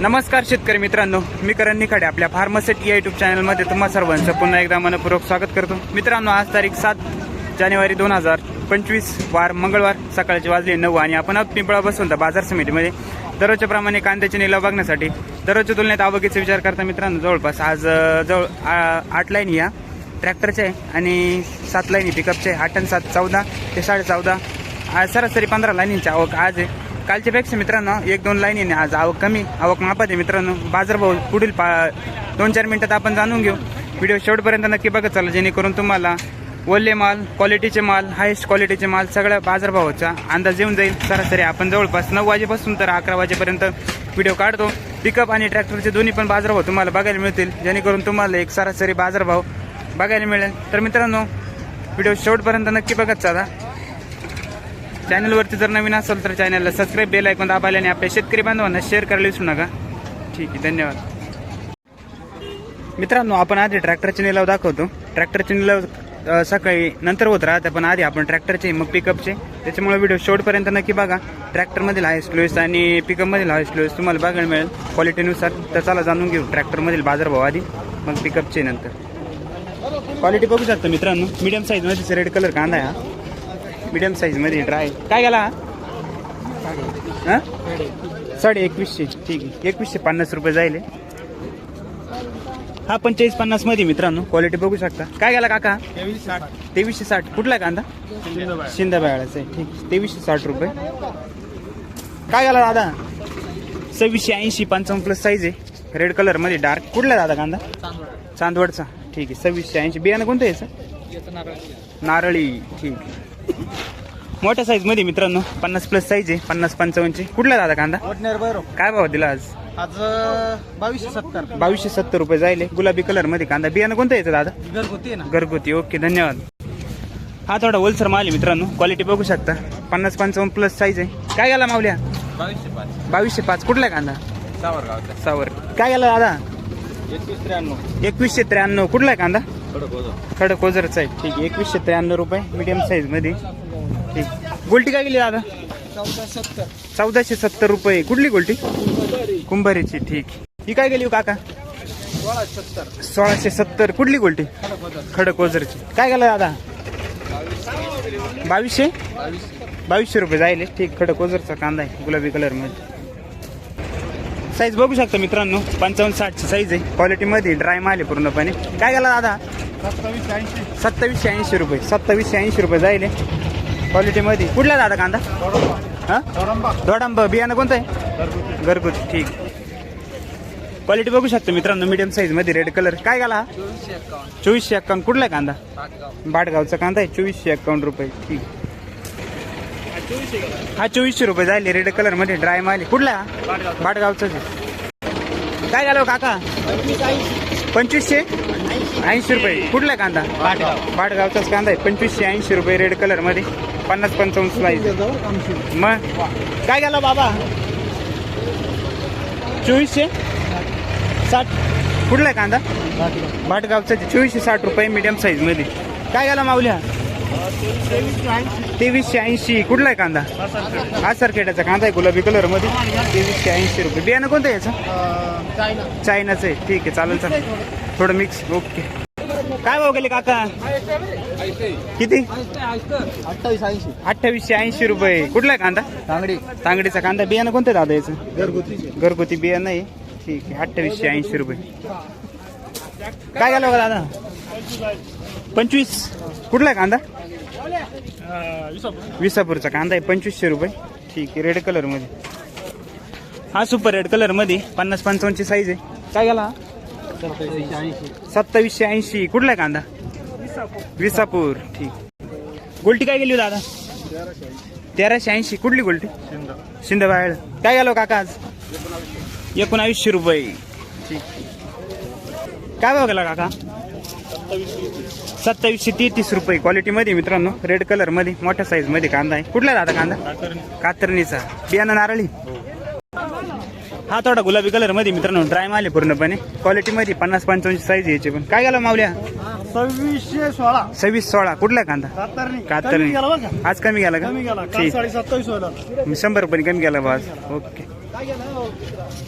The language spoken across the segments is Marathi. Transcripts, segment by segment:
नमस्कार शेतकरी मित्रांनो मी करण निखाडे आपल्या फार्मसेट या युट्यूब चॅनलमध्ये तुम्हा सर्वांचं पुन्हा एकदा मनपूर्वक स्वागत करतो. मित्रांनो आज तारीख सात जानेवारी दोन हजार पंचवीस वार मंगळवार सकाळचे वाजले नऊ आणि आपण आहोत पिंपळा बसून बाजार समितीमध्ये. दररोजच्या प्रमाणे कांद्याचे निलाव बघण्यासाठी दररोजच्या तुलनेत आवकीचा विचार करता मित्रांनो जवळपास आज जवळ आ- आठ लाईन या ट्रॅक्टरचे आहे आणि सात लाईनी पिकअपचे आहे. आठ आणि सात चौदा ते साडे चौदा आज सरासरी पंधरा लाईनींची आवक आज आहे. कालच्या पेक्षा मित्रांनो एक दोन लाईन येणे. आज आवक कमी आवक मापात आहे मित्रांनो. बाजारभाव पुढील पा दोन चार मिनिटात आपण जाणून घेऊ. व्हिडिओ शेवटपर्यंत नक्की बघत चाला जेणेकरून तुम्हाला ओले माल क्वालिटीचे माल हायेस्ट क्वालिटीचे माल सगळ्या बाजारभावाचा अंदाज येऊन जाईल. सरासरी आपण जवळपास नऊ वाजेपासून तर अकरा वाजेपर्यंत व्हिडिओ काढतो. पिकअप आणि ट्रॅक्टरचे दोन्ही पण बाजारभाव तुम्हाला बघायला मिळतील. जेणेकरून तुम्हाला एक सरासरी बाजारभाव बघायला मिळेल. तर मित्रांनो व्हिडिओ शेवटपर्यंत नक्की बघत चाला. चॅनलवरती जर नवीन असेल तर चॅनलला सबस्क्राईब बेल ऐकून दाबायला आणि आपल्या शेतकरी बांधवांना शेअर करायला विसरू नका. ठीक आहे धन्यवाद. मित्रांनो आपण आधी ट्रॅक्टरचे निलाव दाखवतो. ट्रॅक्टरचे निलाव सकाळी नंतर होत राहते पण आधी आपण ट्रॅक्टरचे मग पिकअपचे त्याच्यामुळे व्हिडिओ शेवटपर्यंत नक्की बघा. ट्रॅक्टरमधील हायस्ट लोएस्ट आणि पिकअपमधील हायस्ट लोएस्ट तुम्हाला बघायला मिळेल. क्वालिटीनुसार तर चला जाणून घेऊ ट्रॅक्टरमधील बाजारभाव आधी मग पिकअपचे नंतर. क्वालिटी बघू शकता मित्रांनो. मीडियम साईजमध्ये रेड कलर कांदा आहे हा. मीडियम साईजमध्ये ड्राय काय गेला? हा? साडे एकवीसशे. ठीक आहे. एकवीसशे पन्नास रुपये जाईल हे. पंचेचाळीस पन्नासमध्ये मित्रांनो. क्वालिटी बघू शकता. काय गेला काका? तेवीसशे साठ. कुठला कांदा? शिंदा बेळाचा आहे. ठीक. तेवीसशे साठ रुपये. काय गेला दादा? सव्वीसशे ऐंशी पंचावन्न प्लस साईज आहे. रेड कलरमध्ये डार्क कुठला दादा कांदा? चांदवडचा. ठीक आहे. सव्वीसशे ऐंशी. बियाणं कोणतं आहे याचं नारळी. ठीक आहे. मोठ्या साईजमध्ये मित्रांनो. पन्नास प्लस साईज आहे पन्नास पंचावन्नची. कुठला दादा कांदा? वडनेर भैरव काय भाव दिला आज? आज बावीसशे सत्तर. बावीसशे सत्तर रुपये जायले. गुलाबी कलरमध्ये कांदा. बियाणं कोणतं याचं दादा? घरगुती आहे ना. घरगुती. ओके धन्यवाद. हा थोडा ओलसर माल आहे मित्रांनो. क्वालिटी बघू शकता. पन्नास पंचावन्न प्लस साईज आहे. काय गेला मावल्या? बावीसशे पाच. बावीसशे पाच. कुठला कांदा? सावरगावचा. सावर. काय गेला दादा? एकवीसशे त्र्याण्णव. कुठला आहे कांदा? खडक ओझरचा आहे. ठीक आहे एकवीसशे त्र्याण्णव रुपये. मीडियम साईजमध्ये. ठीक. गोल्टी काय गेली दादा? चौदाशे सत्तर रुपये. कुठली गोल्टी? कुंभारीची. ठीक. ही काय गेली हो काका? सोळाशे सत्तर. कुठली गोल्टी? खडक ओझरची काय गेलं दादा? बावीसशे? बावीस बावीसशे रुपये जायले. ठीक खडक ओझरचा कांदा आहे गुलाबी कलरमध्ये. साईज बघू शकता मित्रांनो पंचावन्न साठची साईज आहे. क्वालिटीमध्ये ड्राय माल आहे पूर्णपणे. काय गेला दादा? सत्तावीस ऐंशी सत्तावीसशे ऐंशी रुपये सत्तावीसशे ऐंशी रुपये जायले क्वालिटीमध्ये कुठला दादा कांदा? हा? बियाणं कोणतं आहे? घरगुती. ठीक. क्वालिटी बघू शकतो मित्रांनो मीडियम साईजमध्ये रेड कलर काय गेला चोवीसशे अकाउंट कुठला आहे कांदा बाटगावचा कांदा आहे. चोवीसशे अकाउंट रुपये. ठीक. हा चोवीसशे रुपये जायले रेड कलरमध्ये ड्राय माल. कुठला? हा? आहे. काय घालावं काका? पंचवीस ऐंशी पंचवीसशे? ऐंशी रुपये. कुठला कांदा? बाटगाव. बाटगावचाच कांदा आहे. पंचवीसशे ऐंशी रुपये रेड कलरमध्ये. पन्नास पंचावन्न स्लाईज मग? काय गेला बाबा? चोवीसशे? साठ. कुठला कांदा? भाटगावचा चोवीसशे साठ रुपये मीडियम साईजमध्ये. काय गेला माऊल्या? तेवीसशे ऐंशी. कुठला आहे कांदा? हा सर खेड्याचा कांदा आहे गुलाबी कलरमध्ये तेवीसशे ऐंशी रुपये. बियाणं कोणतं याचं? चायनाचं आहे. ठीक आहे चालेल चालेल. थोडं मिक्स ओके काय भाव गेले काका? किती? अठ्ठावीसशे ऐंशी रुपये. कुठला आहे कांदा? तांगडी तांगडीचा कांदा. बियाणं कोणतं आहे दादा याचं? घरगुती घरगुती बियाणं आहे. ठीक आहे अठ्ठावीसशे ऐंशी रुपये. काय झालं बघा दादा? पंचवीस. कुठला आहे कांदा? विसापूरचा कांदा आहे पंचवीसशे रुपये. ठीक आहे रेड कलरमध्ये. हा सुपर रेड कलरमध्ये. पन्नास पंचावन्नची साईज आहे. काय गेला सत्तावीसशे ऐंशी. कुठला आहे कांदा? विसापूर. ठीक. गोल्टी काय गेली हो दादा? तेराशे ऐंशी. कुठली गोल्टी? शिंदबाळ काय गेलो काका आज? एकोणावीसशे रुपये. ठीक. काय भाव गेला काका? सत्तावीसशे तेहतीस रुपये क्वालिटीमध्ये मित्रांनो. रेड कलरमध्ये मोठ्या साईजमध्ये कांदा आहे. कुठला दादा कांदा? कातरणीचा. बियाणं नारळी? हा. थोडा गुलाबी कलरमध्ये मित्रांनो. ड्राय माल आहे पूर्णपणे. क्वालिटी मध्ये पन्नास पंचावन्नची साईज यायची पण. काय गेला मावल्या? सव्वीसशे सोळा. सव्वीस सोळा. कुठला कांदा? कातरणी. आज कमी गेला कमी गेला का शंभर रुपये कमी गेला बा आज. ओके.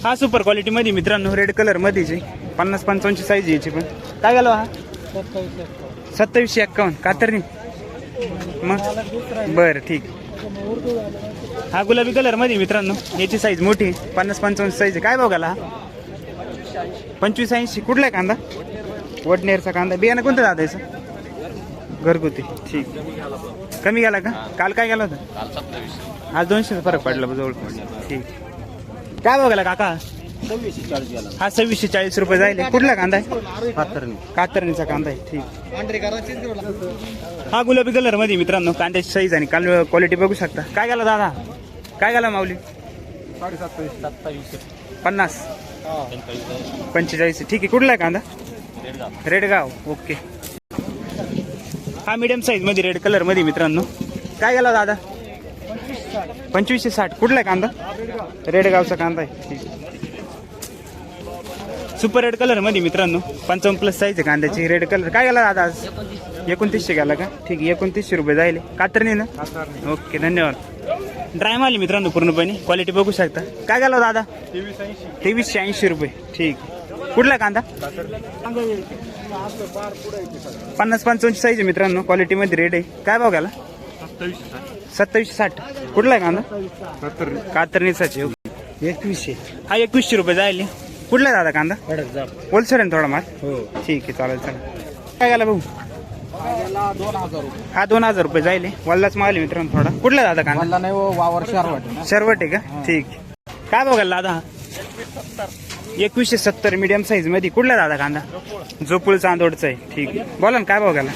हा सुपर क्वालिटी मध्ये मित्रांनो. रेड कलर मध्येच आहे. पन्नास पंचावन्नची साईज याची पण. काय गेलो हा सत्तावीसशे एक्कावन्न. कातरणी मग? बरं ठीक. हा गुलाबी कलरमध्ये मित्रांनो. याची साईज मोठी पन्नास पंचावन्न साईज आहे. काय बघायला पंचवीस ऐंशी. कुठला आहे कांदा? वडनेरचा कांदा. बियाणं कोणतं दादायचं घरगुती. ठीक. कमी गेला का? काल काय गेला होता? आज दोनशेचा फरक पडला जवळपास. ठीक. काय बघायला काका? हा सव्वीसशे चाळीस रुपये जाईल कुठला कांदा आहे? कातरणी. कातरणीचा कांदा आहे ठीक. हा गुलाबी कलरमध्ये मित्रांनो कांद्याची साईज आणि काल क्वालिटी बघू शकता. काय गेला दादा? काय गेला माऊली? पन्नास. पंचेचाळीस. ठीक आहे कुठला आहे कांदा? रेडगाव. ओके. हा मीडियम साईजमध्ये रेड कलरमध्ये मित्रांनो. काय गेला दादा? पंचवीसशे साठ. कुठला आहे कांदा? रेडगावचा कांदा आहे ठीक. सुपर रेड कलरमध्ये मित्रांनो. पंचावन्न प्लस साईज आहे कांद्याची. रेड कलर काय गेला दादा आज? एकोणतीसशे गेला का? ठीक आहे एकोणतीसशे रुपये जाईल कातरणी ना? ओके धन्यवाद. ड्राय माल मित्रांनो पूर्णपणे. क्वालिटी बघू शकता. काय गेला दादा? तेवीसशे ऐंशी रुपये. ठीक कुठला कांदा? पन्नास पंचावन्नची साईज आहे मित्रांनो. क्वालिटीमध्ये रेट आहे. काय भाव गेला? सत्तावीसशे साठ. कुठला आहे कांदा? कातरणी कातरणीचाच आहे. एकवीसशे. हा एकवीसशे रुपये जाईल कुठला दादा कांदा? होलसेल आहे ना थोडा माल? हो. ठीक आहे चालेल चालेल. काय गेला भाऊ? हा दोन हजार रुपये जाईल वल्लाच माल आहे मित्रांनो थोडा. कुठला दादा कांदा? नाही हो, वावर शरवट आहे का? ठीक. काय बघायला दादा? एकवीसशे सत्तर मीडियम साईजमध्ये. कुठला दादा कांदा? जोपूळ चांदोडचा आहे. ठीक आहे. बोला ना काय बघायला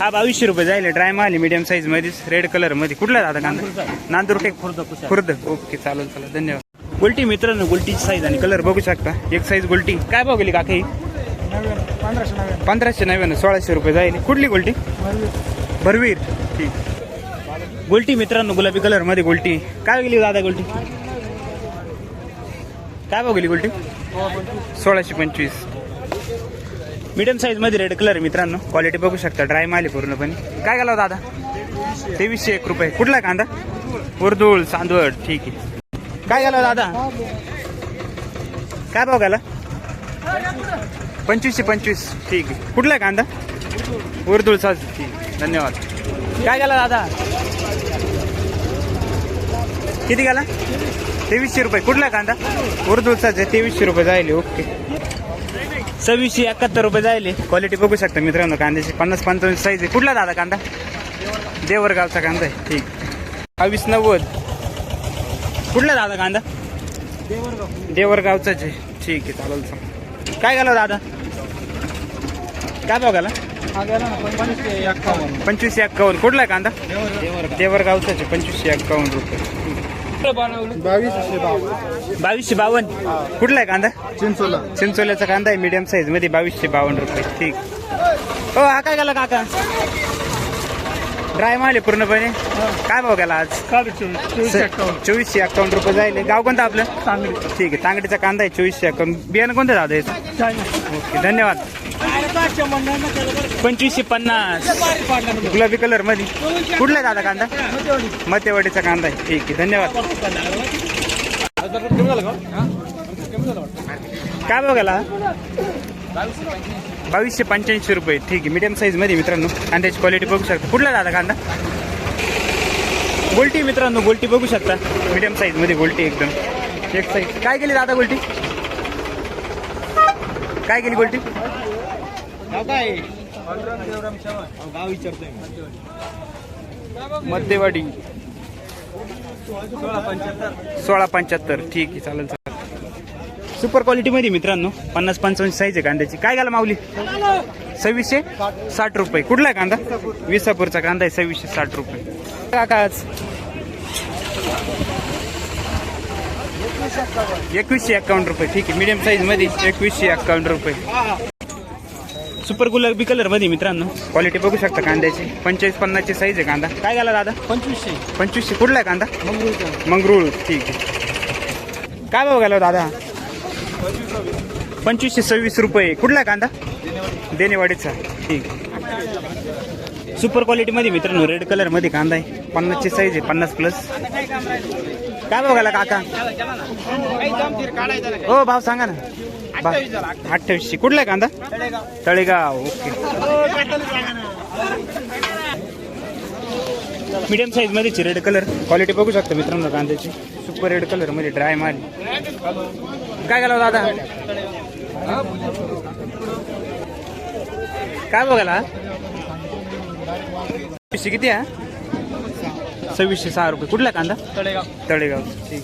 हा बावीसशे रुपये जाईल ड्राय माल आहे मीडियम साईजमध्ये रेड कलरमध्ये. कुठला दादा कांदा? नांदूर टेक खुर्द. खुर्द. ओके चालेल चालेल. धन्यवाद. गुलटी मित्रांनो गुलटीची साईज आणि कलर बघू शकता. एक साईज गुलटी. काय बघली काका? ही पंधराशे नव्याण्णव पंधराशे नव्याण्णव सोळाशे रुपये जाईल. कुठली गुलटी? भरवीर. ठीक. गुलटी मित्रांनो गुलाबी कलरमध्ये गुलटी. काय गेली दादा गुलटी? काय बघली गुलटी? सोळाशे पंचवीस. मिडियम साईजमध्ये रेड कलर मित्रांनो. क्वालिटी बघू शकता. ड्राय माली पूर्णपणे. काय गेला दादा? तेवीसशे एक रुपये. कुठला कांदा? उर्दूळ चांदवड. ठीक आहे. काय झालं दादा? काय भाव घ्याला पंचवीसशे पंचवीस. ठीक आहे. कुठला आहे कांदा? उर्दूळचा ठीक धन्यवाद. काय झालं दादा? किती गेला? तेवीसशे रुपये. कुठला कांदा? उर्दूळचाच आहे. तेवीसशे रुपये जायले. ओके. सव्वीसशे एकाहत्तर रुपये जायले. क्वालिटी बघू शकता मित्रांनो कांद्याची. पन्नास पंचावन्न साईज आहे. कुठला दादा कांदा? देवरगावचा कांदा आहे. ठीक बावीस नव्वद. कुठला दादा कांदा? देवरगावचाच आहे. ठीक आहे चालेल चालेल. काय गेला दादा? काय ना पंचवीसशे एक्कावन्न. कुठला आहे कांदा? देवरगावचाच आहे पंचवीसशे एक्कावन्न रुपये. बावीसशे बावन्न. कुठला आहे कांदा? चिंचोला. चिंचोल्याचा कांदा आहे मीडियम साईजमध्ये बावीसशे बावन्न रुपये. ठीक. हो हा काय गेला काका? ड्राय माल आहे पूर्णपणे काय भाव गेला आज? चोवीसशे एक्कावन्न चोवीसशे अकाउंट रुपये जाईल गाव कोणतं आपलं? सांगली. ठीक आहे. तांगडीचा कांदा आहे चोवीसशे अकाउंट बियाणं कोणतं दादा याचं? ओके धन्यवाद. पंचवीसशे पन्नास. गुलाबी कलरमध्ये. कुठला आहे दादा कांदा? मतेवाडीचा कांदा आहे. ठीक आहे धन्यवाद. काय बघायला बावीसशे पंच्याऐंशी रुपये. ठीक आहे. मीडियम साईजमध्ये मित्रांनो कांद्याची क्वालिटी बघू शकता. कुठला दादा कांदा? गोल्टी मित्रांनो गोल्टी बघू शकता. मीडियम साईजमध्ये गोल्टी एकदम. एक साईज काय केली दादा गोल्टी? काय केली गोल्टी? मध्यवाडी. सोळा पंच्याहत्तर सोळा पंच्याहत्तर. ठीक आहे चालेल चालेल. सुपर क्वालिटीमध्ये मित्रांनो. पन्नास पंचावन्न साईज आहे कांद्याची. काय घाला माऊली? सव्वीसशे साठ रुपये. कुठला आहे कांदा? विसापूरचा कांदा आहे सव्वीसशे साठ रुपये. काका आज. एकवीसशे एक्कावन्न रुपये. ठीक आहे. मीडियम साईजमध्ये एकवीसशे एक्कावन्न रुपये. सुपर गुलाबी कलरमध्ये मित्रांनो. क्वालिटी बघू शकता कांद्याची. पंचेचाळीस पन्नासची साईज आहे कांदा. काय घाला दादा? पंचवीसशे. पंचवीसशे. कुठला आहे कांदा? मंगरूळ. ठीक आहे. काय भाव गेला दादा? पंचवीसशे सव्वीस रुपये. कुठला कांदा? देणेवाडीचा. ठीक. सुपर क्वालिटीमध्ये मित्रांनो रेड कलरमध्ये कांदा आहे. पन्नासची साईज आहे पन्नास प्लस काय बघायला काका? हो भाव सांगा ना. अठ्ठावीसशे. कुठला आहे कांदा? तळेगाव. ओके. मीडियम साईज मध्येची रेड कलर क्वालिटी बघू शकता मित्रांनो कांद्याची. सुपर रेड कलरमध्ये ड्राय माल. काय गेला दादा काय बघायला सव्वीसशे किती आहे? सव्वीसशे सहा रुपये. कुठला कांदा? तळेगाव. तळेगाव. ठीक.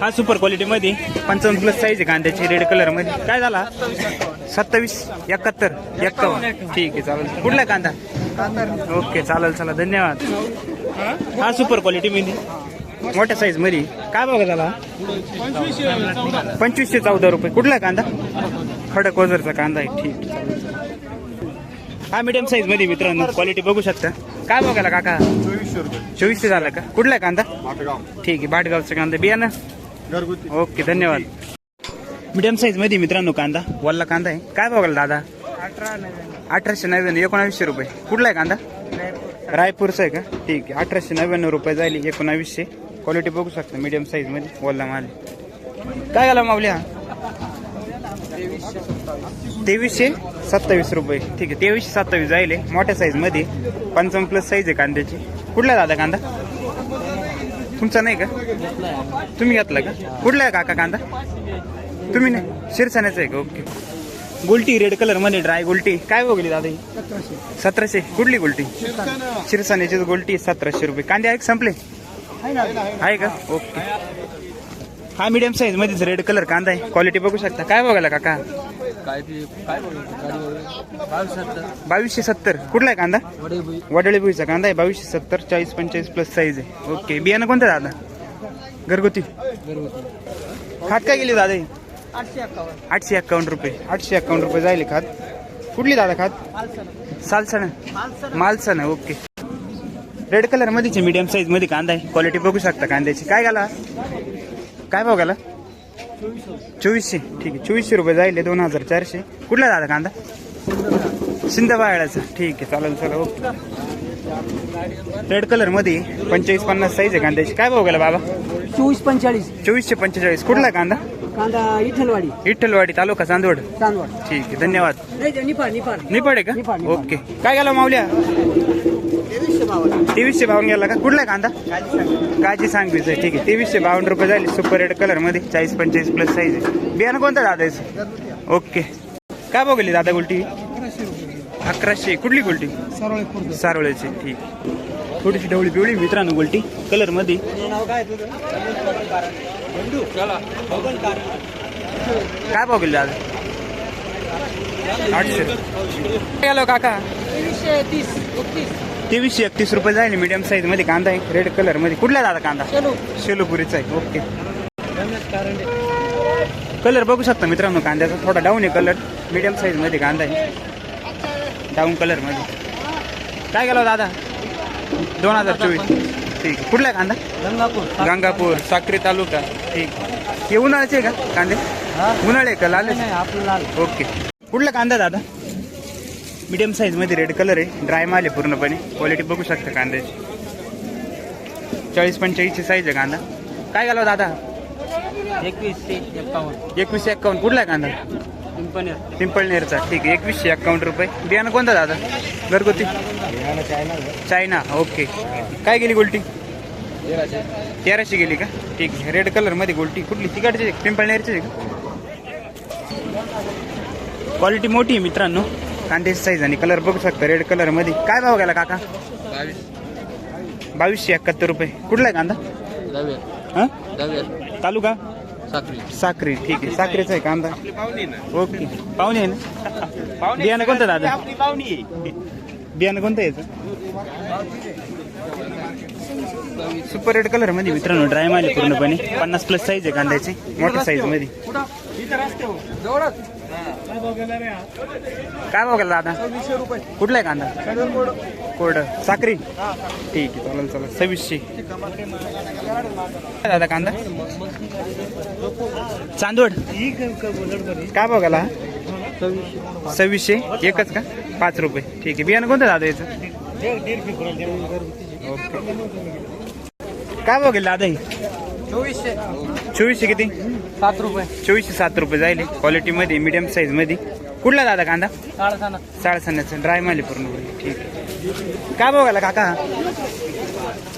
हा सुपर क्वालिटी मध्ये. पंचावन्न प्लस साईज आहे कांद्याची रेड कलरमध्ये. काय झाला? सत्तावीस एकाहत्तर एक्कावन्न ठीक आहे चालेल. कुठला कांदा? ओके चालेल चला धन्यवाद. हा सुपर क्वालिटी मध्ये. मोठ्या साईजमध्ये. काय बघा झाला पंचवीसशे चौदा रुपये. कुठला कांदा? खडक वजरचा कांदा आहे. ठीक. हा मीडियम साईजमध्ये मित्रांनो. क्वालिटी बघू शकता. काय बघायला काका? चोवीसशे रुपये चोवीसशे झाला का? कुठला आहे कांदा ठीक आहे. भाटगावचा कांदा. बियाणं घरगुती. ओके धन्यवाद. मीडियम साईजमध्ये मित्रांनो कांदा. वल्ला कांदा आहे. काय बघाल दादा? अठराशे नव्याण्णव एकोणावीसशे रुपये. कुठला आहे कांदा? रायपूरचा. आहे का? ठीक आहे. अठराशे नव्याण्णव रुपये जाईल एकोणावीसशे. क्वालिटी बघू शकता मीडियम साईजमध्ये वल्ला माल. काय झाला माऊल्या तेवीसशे सत्तावीस रुपये. ठीक आहे तेवीसशे सत्तावीस जाईल मोठ्या साईजमध्ये. पंचावन्न प्लस साईज आहे कांद्याची. कुठला आहे दादा कांदा? तुमचा नाही का? तुम्ही घेतला का? कुठला आहे काका कांदा? तुम्ही नाही? शिरसाण्याचा आहे का? ओके गुलटी रेड कलरमध्ये ड्राय गुलटी. काय बघली दादा सतराशे. कुठली गुलटी? शिरसाण्याची गुलटी सतराशे रुपये. कांदे आहे संपले? आहे का? ओके. हा मीडियम साईज मध्येच रेड कलर कांदा आहे. क्वालिटी बघू शकता. काय बघायला काका? काय बावीसशे सत्तर. कुठला आहे कांदा? वडळी भुईचा कांदा आहे. बावीसशे सत्तर चाळीस पंचेचाळीस प्लस साईज आहे. ओके. बियाणं कोणतं दादा? घरगुती. खात काय गेली दादा ही? आठशे अक्कावन्न रुपये. आठशे एक्कावन्न रुपये जाईल खात. कुठली दादा खात? सालसण. मालसण. ओके. रेड कलर मध्येचे मीडियम साईजमध्ये कांदा आहे. क्वालिटी बघू शकता कांद्याची. काय घाला? काय भाव घाला? चोवीसशे. ठीक आहे. चोवीसशे रुपये जाईल दोन हजार चारशे. कुठला दादा कांदा? शिंदबाळाचा ठीक आहे. चालेल चला ओके. रेड कलरमध्ये पंचेचाळीस पन्नास साईज आहे कांद्याची. काय भाव गेला बाबा? चोवीस पंचेचाळीस. चोवीसशे पंचेचाळीस. कुठला कांदा? कांदा इठलवाडी विठ्ठलवाडी तालुका चांदवड. चांदवड. ठीक आहे. धन्यवाद. निफाड निफाड. निपाड आहे का. ओके. काय गेला माऊल्या तेवीसशे बावन्न. गेला का? कुठला कांदा? काजी सांगवीच आहे ठीक आहे. तेवीसशे बावन्न रुपये झाले सुपर रेड कलरमध्ये. चाळीस पंचेचाळीस प्लस साईज आहे. बियाणं कोणतं दादा याचं? ओके. काय बघली दादा गुलटी? अकराशे. कुठली गुलटी? सारोळ्याची ठीक. थोडीशी ढवळी पिवळी मित्रांनो गुलटी. कलरमध्ये. काय बघली दादा? आठशे. काय गेलो काका. तीस तेवीसशे एकतीस रुपये जाईल मीडियम साईजमध्ये कांदा आहे. रेड कलरमध्ये. कुठला दादा कांदा? चलो शेलोपुरीचा आहे. ओके कलर बघू शकता मित्रांनो. कांद्याचा थोडा डाऊन आहे कलर मीडियम साईजमध्ये कांदा आहे. डाऊन कलरमध्ये. काय गेला दादा? दोन हजार चोवीस. ठीक. कुठला कांदा? गंगापूर. गंगापूर साक्री तालुका. ठीक हे उन्हाळ्याचे आहे का कांदे? उन्हाळे का? लाल आपलं लाल. ओके कुठला कांदा दादा? मीडियम साईजमध्ये रेड कलर आहे. ड्राय माल आहे पूर्णपणे. क्वालिटी बघू शकता कांद्याची. चाळीस पंचेचाळीसची साईज आहे कांदा. काय घालावं दादा? एकवीसशे एक्कावन्न एकवीसशे एक्कावन्न कुठला आहे कांदा? पिंपनेर पिंपळनेरचा. ठीक आहे. एकवीसशे एक्कावन्न रुपये. बियाणं कोणता दादा? घरगुती? China okay. काय गेली गोल्टी? तेराशे. गेली का? ठीक आहे. रेड कलरमध्ये गोल्टी. कुठली? तिकडची? पिंपळनेरची आहे का? क्वालिटी मोठी आहे मित्रांनो. कांद्याची साईज आणि कलर बघू शकता रेड कलरमध्ये. काय भाव गेला काका? बावीसशे एकाहत्तर रुपये. कुठला आहे कांदा? हा? तालुका? साखरी साखरी ठीक आहे. साखरेचा आहे कांदा. ओके. पाहुणे आहे ना? बियाणं कोणतं दादा? बियाणं कोणतं याचं? सुपर रेड कलरमध्ये मित्रांनो ड्राय माल आहे पूर्णपणे. पन्नास प्लस साईज आहे कांद्याची. मोठ्या साईजमध्ये. काय बघायला दादा? कुठला आहे कांदा? कोरड साखरी? ठीक आहे चालेल चालेल. सव्वीसशे. दादा कांदा? चांदवड. काय बघायला सव्वीसशे. एकच का? पाच रुपये. ठीक आहे. बियाणं कोणतं दादा याचं? ओके. काय बघेल दादा ही? चोवीसशे. चोवीसशे किती? सात रुपये. चोवीसशे सात रुपये जाईल क्वालिटीमध्ये मीडियम साईजमध्ये कुठला दादा कांदा? साडेसाना साडेसन्याचं ड्राय माली पूर्ण ठीक आहे. काय बघायला काका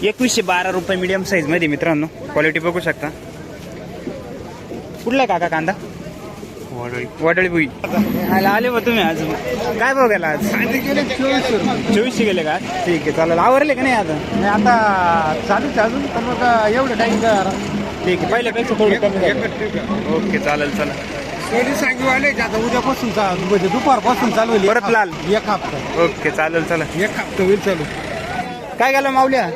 एकवीसशे बारा रुपये मीडियम साईजमध्ये मित्रांनो. क्वालिटी बघू शकता. कुठला काका कांदा? वडळी. बुई. आले मग तुम्ही आज. काय बघायला आज? चोवीसशे गेले का? ठीक आहे चालेल. आवरले का नाही आता? आता चालूच अजून पण मग एवढं टाइम ठीक आहे. पहिल्यापेक्षा थोडं कमी झालं. ओके चालेल चला. सांगितले आता उद्यापासून चा- म्हणजे दुपारपासून चालू होईल. परत लाल. एक हप्ता. ओके चालेल चला. एक हप्ता होईल चालू. काय गेलं माऊल्या?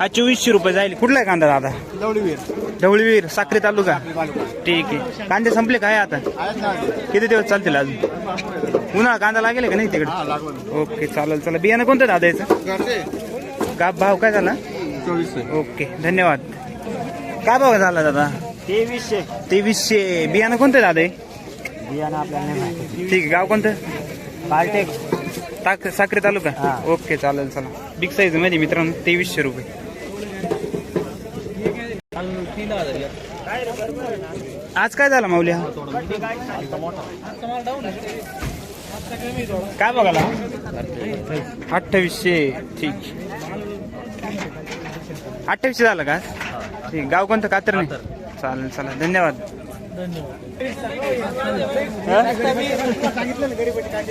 हा चोवीसशे रुपये जाईल. कुठला आहे कांदा दादा? दवडीवीर ढवळीवीर साक्री तालुका. ठीक आहे. कांदे संपले काय आता? किती दिवस चालतील अजून? उन्हाळा कांदा लागेल का नाही तिकडे? ओके चालेल चला. बियाणं कोणतं दादा याचं? का भाव काय झाला? चोवीस ओके धन्यवाद. काय भाव झाला दादा? तेवीसशे. तेवीसशे. बियाणं कोणतं दादा? हे? बियाणं आपल्याला ठीक आहे गाव कोणतं? पार्टेक ताक साक्री तालुका? हा. ओके चालेल चला बिग साईजमध्ये मित्रांनो तेवीसशे रुपये. आज काय झालं माऊल्या काय बघाला अठ्ठावीसशे ठीक. अठ्ठावीसशे झालं का ठीक गाव कोणतं? कातर नाही? चालेल चला धन्यवाद.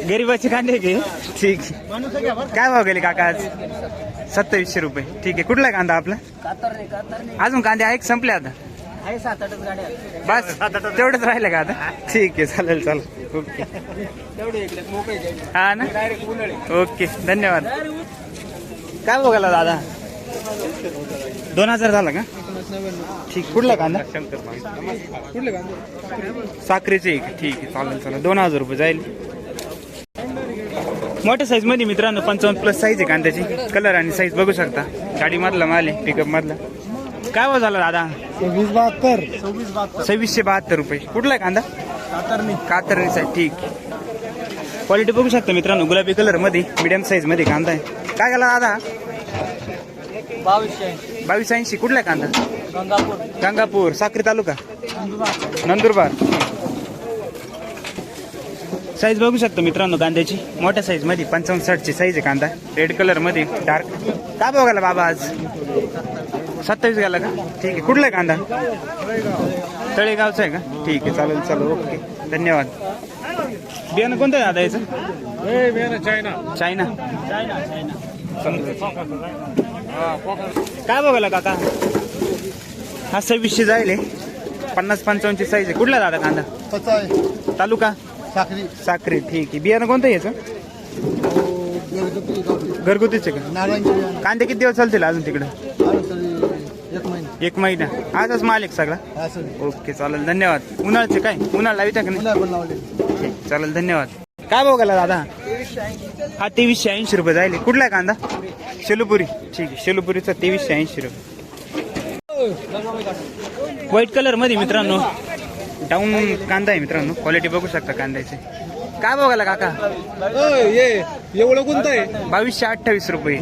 गरीबाचे कांदे घे. ठीक. काय भाव गेले काका आज? सत्तावीसशे रुपये. ठीक आहे. कुठला कांदा आपला? अजून कांदे आहे संपले आता. बस. तेवढंच राहिलं का आता? ठीक आहे चालेल चालेल. ओके. हा ना? ओके धन्यवाद. काय बघायला दादा? दोन हजार झाला का? ठीक. कुठला कांदा? कुठले कांदे? साखरेचे एक. ठीक आहे चालेल चालेल. दोन हजार रुपये जाईल. मोठ्या साईजमध्ये मित्रांनो पंचावन्न प्लस साईज आहे कांद्याची. कलर आणि साईज बघू शकता. गाडी मधला माल आहे पिकअप मधला. काय भाव झाला दादा? वीस बहात्तर. सव्वीस बहात्तर. सव्वीसशे बहात्तर रुपये. कुठला आहे कांदा? कातरणी. कातरणी साईज ठीक. क्वालिटी बघू शकता मित्रांनो गुलाबी कलरमध्ये मिडियम साईजमध्ये कांदा आहे. काय झाला दादा? बावीसशे बावीस ऐंशी. कुठला आहे कांदा? गंगापूर. गंगापूर साक्री तालुका? नंदुरबार. साईज बघू शकतो मित्रांनो कांद्याची. मोठ्या साईजमध्ये पंचावन्न साठची साईज आहे कांदा. रेड कलरमध्ये डार्क काय बघायला बाबा आज. सत्तावीस गेला का? ठीक आहे. कुठला आहे कांदा? तळेगावचा आहे का? ठीक आहे. चालेल चालेल. ओके. धन्यवाद. बियाणं कोणतं आहे दादा याचं? चायना. चायना. काय बघायला काका? हा सव्वीसशे जाईल. पन्नास पंचावन्नची साईज आहे. कुठला दादा कांदा? तालुका? साखरी साखरे ठीक आहे. बियाणं कोणतं याचं? घरगुतीच आहे कांदे किती दिवस चालतील अजून तिकडं? एक महिना. एक महिना. आजच माल एक सगळा. ओके चालेल. धन्यवाद. उन्हाळ्याचे काय? उन्हाळा लाविता का नाही? ठीक चालेल. धन्यवाद. काय बघायला दादा? हा तेवीसशे ऐंशी रुपये जाईल कुठला आहे कांदा? शेलुपुरी. ठीक आहे शेलुपुरीचा तेवीसशे ऐंशी रुपये. व्हाईट कलरमध्ये मित्रांनो. डाऊन कांदा आहे मित्रांनो. क्वालिटी बघू शकता कांद्याची. काय बघायला काका? ये एवढं कोणतं आहे? बावीसशे अठ्ठावीस रुपये.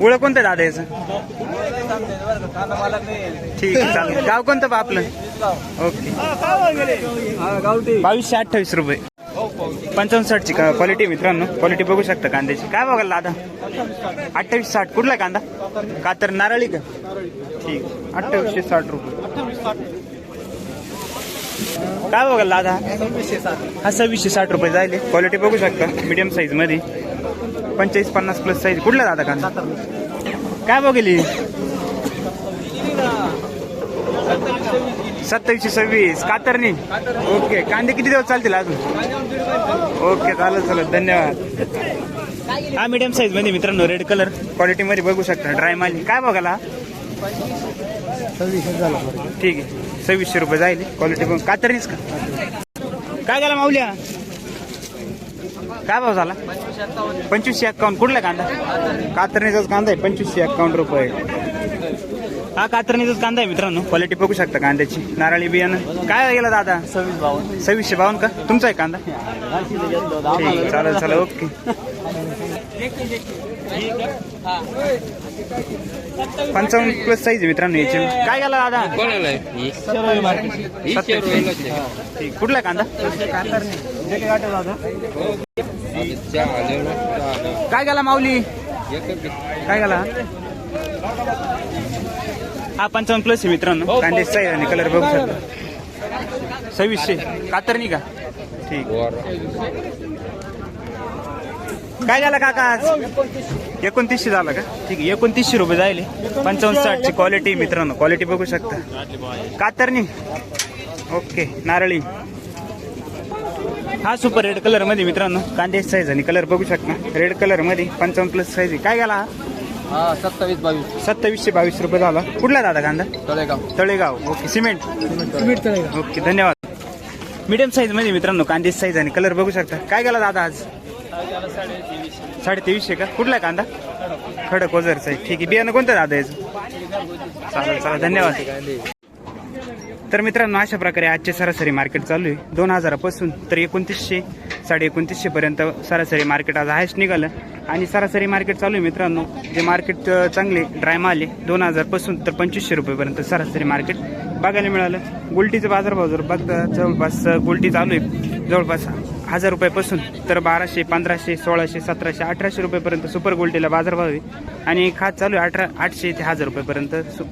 ओळख कोणतं दादा याचं? ठीक आहे चालेल. गाव कोणतं बा आपलं? ओके बावीसशे अठ्ठावीस रुपये. पंचावन्न साठची का क्वालिटी मित्रांनो? क्वालिटी बघू शकता कांद्याची. काय बघायला दादा? अठ्ठावीस साठ कुठला आहे कांदा? कातर नारळी का? ठीक. अठ्ठावीसशे साठ रुपये. काय बघायला दादा? हा सव्वीसशे साठ रुपये जायले. क्वालिटी बघू शकता मिडियम साईजमध्ये. पंचेचाळीस पन्नास प्लस साईज कुठला दादा कांदा? काय बघेली सत्तावीसशे सव्वीस कातरणी. ओके कांदे किती दिवस चालतील अजून? ओके चालेल चालेल धन्यवाद. हा मीडियम साईजमध्ये मित्रांनो रेड कलर क्वालिटी मध्ये बघू शकता ड्राय माली. काय बघाला सव्वीस झालं बरं ठीक आहे. सव्वीसशे रुपये जाईल. क्वालिटी बघ कातरणीच का? काय झाला माऊल्या? काय भाव झाला? पंचवीसशे अकाउंट कुठला कांदा? कातरणीचाच कांदा आहे पंचवीसशे अकाउंट रुपये. हा कातरणीचाच कांदा आहे मित्रांनो? क्वालिटी बघू शकता कांद्याची. नारळी बियाणं. काय गेला दादा? सव्वीस बावन्न. सव्वीसशे बावन्न का? तुमचा आहे कांदा? ठीक चालेल चालेल ओके. पंचावन्न प्लस साईज आहे मित्रांनो याची. काय गेला दादा. ठीक. कुठला कांदा. काय गेला माऊली. काय गेला? हा पंचावन्न प्लस आहे मित्रांनो. कांदे साईज आणि कलर बघू शकता. सव्वीसशे. कातरणी का? ठीक. काय झालं काका आज? एकोणतीसशे झालं का? ठीक आहे एकोणतीसशे रुपये जायले. पंचावन्न साठची क्वालिटी मित्रांनो. क्वालिटी बघू शकता. कातरणी. ओके नारळी. हा सुपर रेड कलरमध्ये मित्रांनो. कांदे साईज आणि कलर बघू शकता. रेड कलरमध्ये पंचावन्न प्लस साईज आहे. काय गेला हा सत्तावीस बावीस. सत्तावीसशे बावीस रुपये झाला. कुठला दादा कांदा? Talegaon. Talegaon. Okay cement. Okay धन्यवाद. मीडियम साईजमध्ये मित्रांनो कांदे साईज आणि कलर बघू शकता. काय गेला दादा आज? साडे तेवीसशे का? कुठला कांदा? खडक वजर साईज ठीक आहे बियाणं कोणतं दादा याचं? चालेल चालेल धन्यवाद. तर मित्रांनो अशा प्रकारे आजचे सरासरी मार्केट चालू आहे. दोन हजारापासून तर एकोणतीसशे साडे एकोणतीसशेपर्यंत सरासरी मार्केट आज हायस्ट निघालं. आणि सरासरी मार्केट चालू आहे मित्रांनो. जे मार्केट चांगले ड्राय माल आहे दोन हजारपासून तर पंचवीसशे रुपयेपर्यंत सरासरी मार्केट बघायला मिळालं. गुलटीचं बाजारभाव जर बघता जवळपास गुलटी चालू आहे. जवळपास हजार रुपयापासून तर बाराशे पंधराशे सोळाशे सतराशे अठराशे रुपयेपर्यंत सुपर गोल्टीला बाजारभाव आहे. आणि खास चालू आहे अठरा आठशे ते हजार रुपयेपर्यंत सु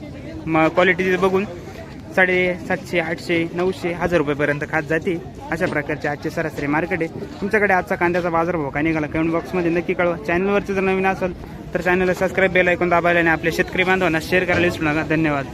मग क्वालिटी बघून साडेसातशे आठशे नऊशे हजार रुपयेपर्यंत खात जाते. अशा प्रकारचे आजचे सरासरी मार्केट आहे. तुमच्याकडे आजचा कांद्याचा बाजारभाव काय निघाला? कमेंट बॉक्समध्ये नक्की कळवा. चॅनलवरती जर नवीन असेल तर चॅनलला सबस्क्राईब बेल ऐकून दाबायला आणि आपल्या शेतकरी बांधवांना शेअर करायला विसरू नका. धन्यवाद.